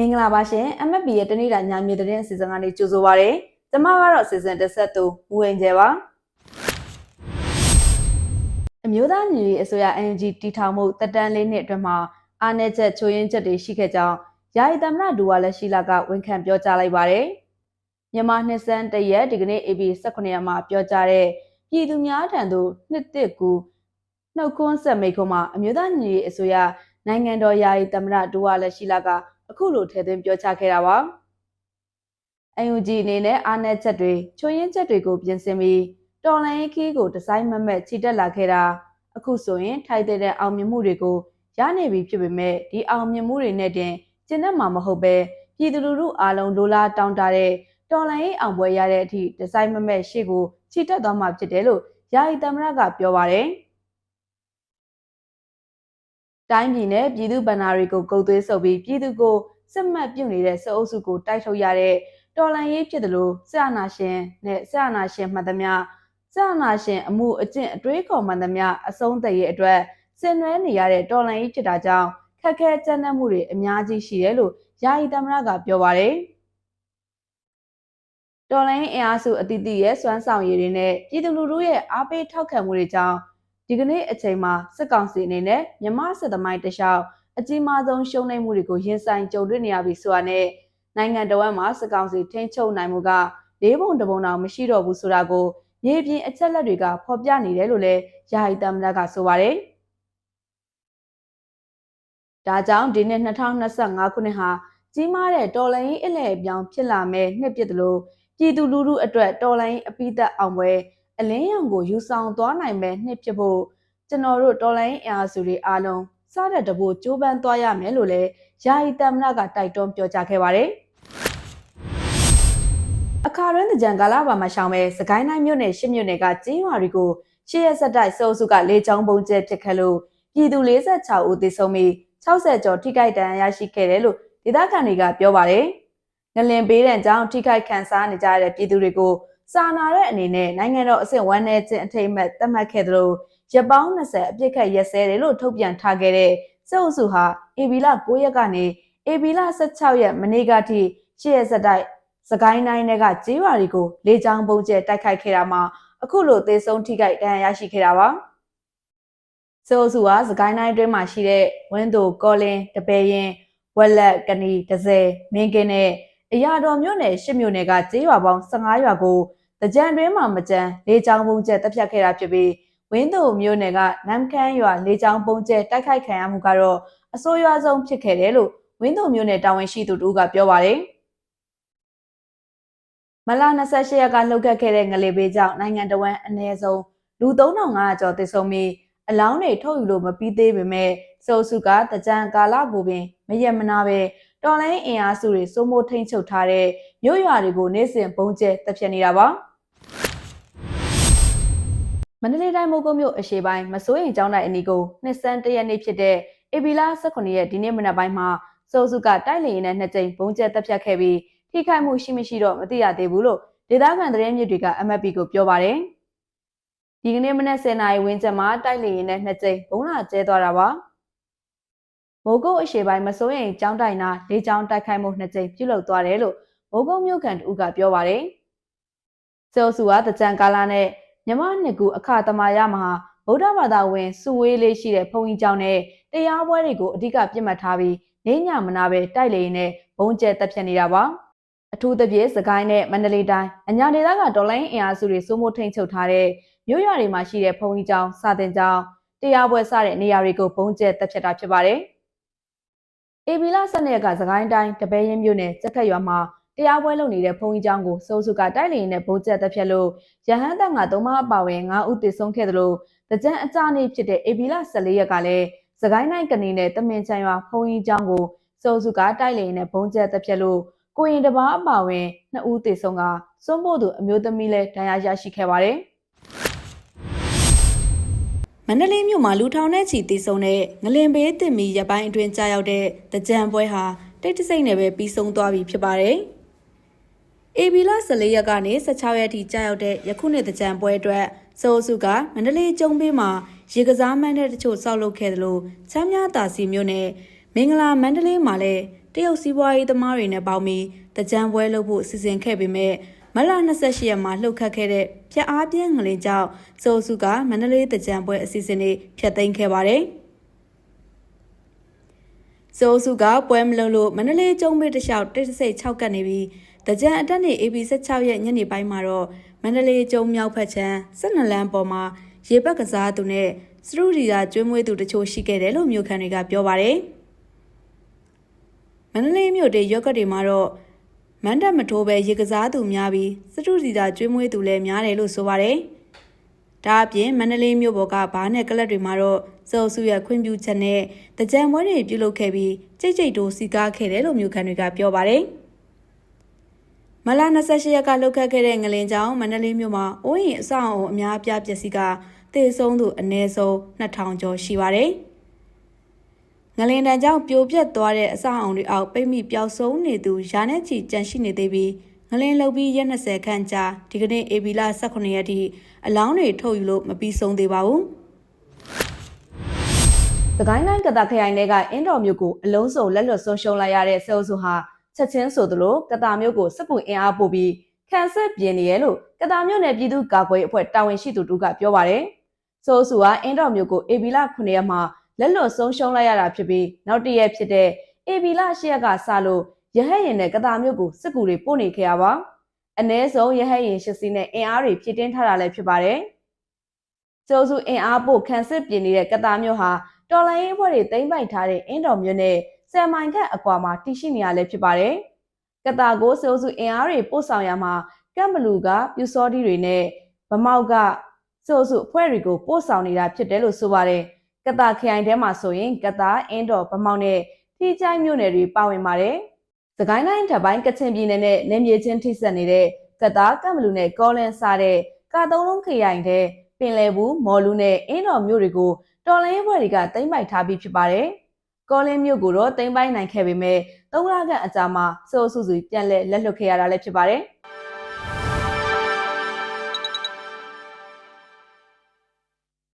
မင်္ဂလာပါရှင် MFB ရဲ့တနေ့တာညမြေသတင်းအစီအစဉ်ကနေကြိုဆိုပါရစေ။ကျွန်မကတော့အစီအစဉ်တစ်ဆက်သူမူဝင်ကျဲပါ။အမျိုးသားညီညွတ်ရေးအစိုးရ NUG တီထောင်မှုတက်တန်းလေးနှစ်အတွင်းမှာအားနည်းချက်ချိုးယွင်းချက်တွေရှိခဲ့ကြောင်းယာယီသမ္မတဒူဝါလက်ရှိလာကဝန်ခံပြောကြားလိုက်ပါတယ်။မြန်မာနှစ်စန်းတရက်ဒီကနေ့ AB 18ရက်မှာပြောကြားတဲ့ပြည်သူများထံသို့နှစ်တစ်ကူနှုတ်ခွန်းဆက်မိတ်ခွန်းမှာအမျိုးသားညီညွတ်ရေးအစိုးရနိုင်ငံတော်ယာယီသမ္မတဒူဝါလက်ရှိလာက အခုလိုထည့်သွင်းပြောကြားခဲ့တာပါ။ UNG အနေနဲ့အားနည်းချက်တွေချွင်းရင်ချက်တွေကိုပြင်ဆင်ပြီးတော်လိုင်းခီးကိုဒီဇိုင်းမမက်ချီတက်လာခဲ့တာအခုဆိုရင်ထိုက်တဲ့အောင်မြင်မှုတွေကိုရနေပြီဖြစ်ပေမဲ့ဒီအောင်မြင်မှုတွေနဲ့တင်ကျင့်တတ်မှာမဟုတ်ပဲပြည်သူလူထုအားလုံးလိုလားတောင်းတတဲ့တော်လိုင်းအောင်ပွဲရတဲ့အထိဒီဇိုင်းမမက်ရှေ့ကိုချီတက်သွားမှာဖြစ်တယ်လို့ယာယီသမ္မတကပြောပါတယ်။ တိုင်းပြည်နဲ့ပြည်သူဗန္နာတွေကိုကုတ်သွေးဆုပ်ပြီးပြည်သူကိုစစ်မှတ်ပြုတ်နေတဲ့စအုပ်စုကိုတိုက်ထုတ်ရတဲ့တော်လန်ရေးဖြစ်တယ်လို့ဆရာနာရှင်နဲ့ဆရာနာရှင်မှတ်သမျှဆရာနာရှင်အမှုအကျင့်အတွေးခေါ်မှန်သမျှအဆုံးသက်ရဲ့အတွက်ဆင်နွှဲနေရတဲ့တော်လန်ရေးဖြစ်တာကြောင့်ခက်ခဲကြမ်းတမ်းမှုတွေအများကြီးရှိတယ်လို့ယာယီသမ္မတကပြောပါတယ်တော်လိုင်းအင်အားစုအသီးသီးရဲ့စွမ်းဆောင်ရည်တွေနဲ့ပြည်သူလူထုရဲ့အားပေးထောက်ခံမှုတွေကြောင့် ဒီကနေ့အချိန်မှာစစ်ကောင်စီအနေနဲ့မြမစစ်သမိုင်းတလျှောက်အကြီးမားဆုံးရှုံးနိမ့်မှုတွေကိုရင်ဆိုင်ကြုံတွေ့နေရပြီဆိုတာနဲ့နိုင်ငံတော်ဝန်မှာစစ်ကောင်စီထိန်းချုပ်နိုင်မှုကလေးပုံတစ်ပုံတောင်မရှိတော့ဘူးဆိုတာကိုမြေပြင်အချက်လက်တွေကဖော်ပြနေတယ်လို့လည်းယာယီသမ္မတကဆိုပါတယ်။ဒါကြောင့်ဒီနှစ်2025ခုနှစ်ဟာကြီးမားတဲ့တော်လိုင်းအလဲအပြောင်းဖြစ်လာမဲ့နှစ်ပြည့်တယ်လို့ပြည်သူလူထုအတွက်တော်လိုင်းအပိသက်အောင်ပွဲ အလင်းရောင်ကိုယူဆောင်သွားနိုင်မဲ့နှစ်ဖြစ်ဖို့ကျွန်တော်တို့တော်လိုင်းအင်အားစုတွေအားလုံးစားတဲ့တဘို့ကြိုးပမ်းသွားရမယ်လို့လည်းယာယီတမ္မရကတိုက်တွန်းပြောကြားခဲ့ပါတယ်။အခါရင်းတကြံကာလပါမှာရှောင်းမဲ့စကိုင်းတိုင်းမြို့နယ်ရှစ်မြို့နယ်ကကျေးရွာတွေကိုရှေ့ရက်ဆက်တိုက်စိုးစုကလေချောင်းပုံကျဲဖြစ်ခဲ့လို့ပြည်သူ46ဦးသေဆုံးပြီး60ကျော်ထိခိုက်ဒဏ်ရာရရှိခဲ့တယ်လို့ဒေသခံတွေကပြောပါတယ်။ငလင်ပေးတဲ့ကြောင့်ထိခိုက်ခံစားနေကြတဲ့ပြည်သူတွေကို စာနာတဲ့အနေနဲ့နိုင်ငံတော်အဆင့်ဝန်내ခြင်းအထိမ်းအမှတ်သတ်မှတ်ခဲ့သလိုရပောင်း20အပြစ်ခတ်ရက်စဲတယ်လို့ထုတ်ပြန်ထားခဲ့တဲ့စစ်အုပ်စုဟာအေဘီလာ9ရက်ကနေအေဘီလာ16ရက်မနေ့ကထိရှစ်ရက်စတိုက်စကိုင်းတိုင်းတွေကကျေးရွာတွေကိုလေကြောင်းပုံကျဲတိုက်ခိုက်ခဲ့တာမှာအခုလိုသေဆုံးထိခိုက်ဒဏ်ရာရရှိခဲ့တာပါစစ်အုပ်စုဟာစကိုင်းတိုင်းအတွင်းမှာရှိတဲ့ဝင်းသူကောလင်းတပယ်ရင်ဝက်လက် ကနီဒဇယ်မင်းကင်းနဲ့ အရာတော်မြို့နယ်ရှစ်မြို့နယ်ကကျေးရွာပေါင်း15ရွာကိုတကြံတွင်းမှာမကြမ်းလေကြောင်းပုံကျဲတပ်ဖြတ်ခဲ့တာဖြစ်ပြီးဝင်းသူမြို့နယ်ကနမ်ခမ်းရွာလေကြောင်းပုံကျဲတိုက်ခိုက်ခံရမှုကတော့အဆိုးရွားဆုံးဖြစ်ခဲ့တယ်လို့ဝင်းသူမြို့နယ်တာဝန်ရှိသူတို့ကပြောပါတယ်မလာ28ရက်ကလှုပ်ခတ်ခဲ့တဲ့ငလေဘေးကြောင့်နိုင်ငံတော်ဝန်အနည်းဆုံးလူ3500ကျော်သေဆုံးပြီးအလောင်းတွေထုတ်ယူလို့မပြီးသေးပေမဲ့စိုးစုကတကြံကာလကိုပင်မရက်မနာပဲ တော်လိုင်းအင်အားစုတွေစိုးမိုးထိန်ချုပ်ထားတဲ့မြို့ရွာတွေကိုနေ့စဉ်ပုံကျဲတပ်ဖြတ်နေတာပါမန္တလေးတိုင်းမိုးကုတ်မြို့အရှေ့ပိုင်းမစိုးရင်ကျောင်းတိုင်အနီကိုနှစ်စန်းတရက်နေ့ဖြစ်တဲ့ဧပြီလ18ရက်ဒီနေ့မနက်ပိုင်းမှာစိုးစုကတိုက်လေရင်နဲ့နှစ်ကြိမ်ပုံကျဲတပ်ဖြတ်ခဲ့ပြီးထိခိုက်မှုရှိမရှိတော့မသိရသေးဘူးလို့ဒေသခံသတင်းမြစ်တွေက MFP ကိုပြောပါတယ်ဒီကနေ့မနက်10:00နာရီဝန်းကျင်မှာတိုက်လေရင်နဲ့နှစ်ကြိမ်ဘုံလာကျဲသွားတာပါ မိုးကုတ်အရှေ့ပိုင်းမစိုးရင်ကျောင်းတိုင်နာလေးကျောင်းတိုက်ခိုက်မှုနှစ်ကြိမ်ပြုလုပ်သွားတယ်လို့မိုးကုတ်မြို့ကန်တူကပြောပါတယ်စောစုကတကြံကာလာနဲ့မြမနှစ်ကူအခသမာရမှာဗုဒ္ဓဘာသာဝင်စုဝေးလေးရှိတဲ့ဘုံကြီးကျောင်းနဲ့တရားပွဲတွေကိုအဓိကပြစ်မှတ်ထားပြီးနေညမနာပဲတိုက်လေရင်နဲ့ဘုံကျဲတက်ဖြတ်နေတာပါအထူးသဖြင့်စကိုင်းနဲ့မန္တလေးတိုင်းအညာဒေသကဒေါ်လိုင်းအင်အားစုတွေစိုးမိုးထိန်ချုပ်ထားတဲ့မြို့ရွာတွေမှာရှိတဲ့ဘုံကြီးကျောင်းစာတင်ကျောင်းတရားပွဲစတဲ့နေရာတွေကိုဘုံကျဲတက်ဖြတ်တာဖြစ်ပါတယ်။ အေဘီလာဆက်နယ်ကစကိုင်းတိုင်းတပည့်ရင်မြို့နယ်စက်ခက်ရွာမှာတရားပွဲလုပ်နေတဲ့ဘုံကြီးကျောင်းကိုစိုးစုကတိုက်လေရင်နဲ့ဘုံကျက်တက်ဖြတ်လို့ရဟန်းတန်ကသုံးမအပါဝင်9ဦးသေဆုံးခဲ့သလိုတကြံအကြနေ့ဖြစ်တဲ့အေဘီလာ14ရက်ကလည်းစကိုင်းတိုင်းကနေနဲ့တမင်ချန်ရွာဘုံကြီးကျောင်းကိုစိုးစုကတိုက်လေရင်နဲ့ဘုံကျက်တက်ဖြတ်လို့ကိုရင်တပားအပါဝင်2ဦးသေဆုံးကစွန့်ဖို့သူအမျိုးသမီးလည်းဒဏ်ရာရရှိခဲ့ပါတယ်။ မန္တလေးမြို့မှာလူထောင်နဲ့ချီတည်ဆုံတဲ့ငလင်ဘေးတင်မီရပိုင်းအတွင်းကြာရောက်တဲ့တကြံပွဲဟာတိတ်တဆိတ်နဲ့ပဲပြီးဆုံးသွားပြီဖြစ်ပါတယ်။ AB လ14ရက်ကနေ16ရက်ထိကြာရောက်တဲ့ယခုနှစ်တကြံပွဲအတွက်စိုးစုကမန္တလေးကျုံဘေးမှာရေကစားမန်းတဲ့တချို့စောက်လုပ်ခဲ့တယ်လို့ချမ်းမြသာစီမြို့နယ်မင်္ဂလာမန္တလေးမှာလည်းတတရုတ်စီးပွားရေးသမားတွေနဲ့ပေါင်းပြီးတကြံပွဲလုပ်ဖို့စီစဉ်ခဲ့ပေမဲ့ မလ28ရက်မှာလှုပ်ခတ်ခဲ့တဲ့ပြက်အားပြင်းငလင်ကြောင့်စိုးစုကမန္တလေးတကြံပွဲအစီအစဉ်တွေဖျက်သိမ်းခဲ့ပါတယ်။စိုးစုကပွဲမလုပ်လို့မန္တလေးကျုံးမေးတစ်လျှောက်တိတ်ဆိတ်6ကတ်နေပြီးတကြံအတက်နေ AB16 ရက်ညနေပိုင်းမှာတော့မန္တလေးကျုံးမြောက်ဖက်ချမ်း12လမ်းပေါ်မှာရေပက်ကစားသူနဲ့စရုဒီသာကျွေးမွေးသူတချို့ရှိခဲ့တယ်လို့မြို့ခံတွေကပြောပါတယ်။မန္တလေးမြို့တေရော့ကတ်တွေမှာတော့ မန်တက်မထိုးပဲရေကစားသူများပြီးစတုစီသာကျွေးမွေးသူလည်းများတယ်လို့ဆိုပါတယ်။ဒါအပြင်မန္တလေးမြို့ပေါ်ကဘားနဲ့ကလပ်တွေမှာတော့စောစုရခွင့်ပြုချက်နဲ့တကြံပွဲတွေပြုလုပ်ခဲ့ပြီးကြိတ်ကြိတ်တိုးစီကားခဲ့တယ်လို့မြို့ခံတွေကပြောပါတယ်။မလာ28ရက်ကလှုပ်ခတ်ခဲ့တဲ့ငလင်ကြောင့်မန္တလေးမြို့မှာအိုးရင်အဆောက်အအုံအများအပြားပျက်စီးကတေဆုံးသူအနည်းဆုံး2000ကျော်ရှိပါတယ်။ ငလင်တန်ကြောင့်ပြိုပြက်သွားတဲ့အဆောက်အအုံတွေအောက်ပိတ်မိပျောက်ဆုံးနေသူရာနဲ့ချီကြန့်ရှိနေသေးပြီးငလင်လှုပ်ပြီးရက်20ခန့်ကြာဒီကနေ့အေဘီလာ18ရက်ထိအလောင်းတွေထုတ်ယူလို့မပြီးဆုံးသေးပါဘူး။သကိုင်းတိုင်းကတာခရိုင်တွေက အင်းတော်မြို့ကိုအလုံးစုံလက်လွတ်ဆုံးရှုံးလိုက်ရတဲ့ဆဲအုပ်စုဟာချက်ချင်းဆိုသလိုကတာမြို့ကိုစစ်ကူအင်အားပို့ပြီးခံစစ်ပြင်နေရလို့ကတာမြို့နယ်ပြည်သူ့ကာကွယ်အဖွဲ့တာဝန်ရှိသူတို့ကပြောပါတယ်။ဆိုးစုဟာအင်းတော်မြို့ကိုအေဘီလာ9ရက်မှာ လက်လွတ်ဆုံးရှုံးလိုက်ရတာဖြစ်ပြီးနောက်တရက်ဖြစ်တဲ့အေဘီလာ၈ရက်ကစလို့ရဟတ်ရင်နဲ့ကတာမြို့ကိုစစ်ကူတွေပို့နေခဲ့ရပါအ ਨੇ ဆုံးရဟတ်ရင်ရှစ်စီးနဲ့အင်အားတွေဖြည့်တင်းထားတာလည်းဖြစ်ပါတယ်ကျိုးစုအင်အားပို့ခံစစ်ပြင်နေတဲ့ကတာမြို့ဟာတော်လိုင်းရေးဘွဲတွေတိမ့်ပိုက်ထားတဲ့အင်းတော်မြို့နဲ့ဆယ်မိုင်ခန့်အကွာမှာတည်ရှိနေရလဲဖြစ်ပါတယ်ကတာကိုကျိုးစုအင်အားတွေပို့ဆောင်ရမှာကမ်ဘလူကပြူစောဒီတွေနဲ့ဗမောက်ကကျိုးစုအဖွဲ့တွေကိုပို့ဆောင်နေတာဖြစ်တယ်လို့ဆိုပါတယ်။ ကတာခရိုင်ထဲမှာဆိုရင်ကတာအင်းတော်ဗမောက်နဲ့ထီချိုင်းမြို့နယ်တွေပါဝင်ပါတယ်။စကိုင်းတိုင်းထပ်ပိုင်းကချင်ပြည်နယ်နဲ့နေမြေချင်းထိစပ်နေတဲ့ကတာကမ်ဘလူနဲ့ကောလင်းစားတဲ့ကာသုံးလုံးခရိုင်တဲ့ပင်လယ်ဘူးမော်လူနဲ့အင်းတော်မြို့တွေကိုတော်လိုင်းဘွဲတွေကတိမ့်ပိုက်ထားပြီးဖြစ်ပါတယ်။ကောလင်းမြို့ကိုတော့တိမ့်ပိုက်နိုင်ခဲ့ပေမဲ့၃လခန့်အကြာမှာစိုးဆူဆူပြန်လဲလက်လွတ်ခဲ့ရတာလည်းဖြစ်ပါတယ်။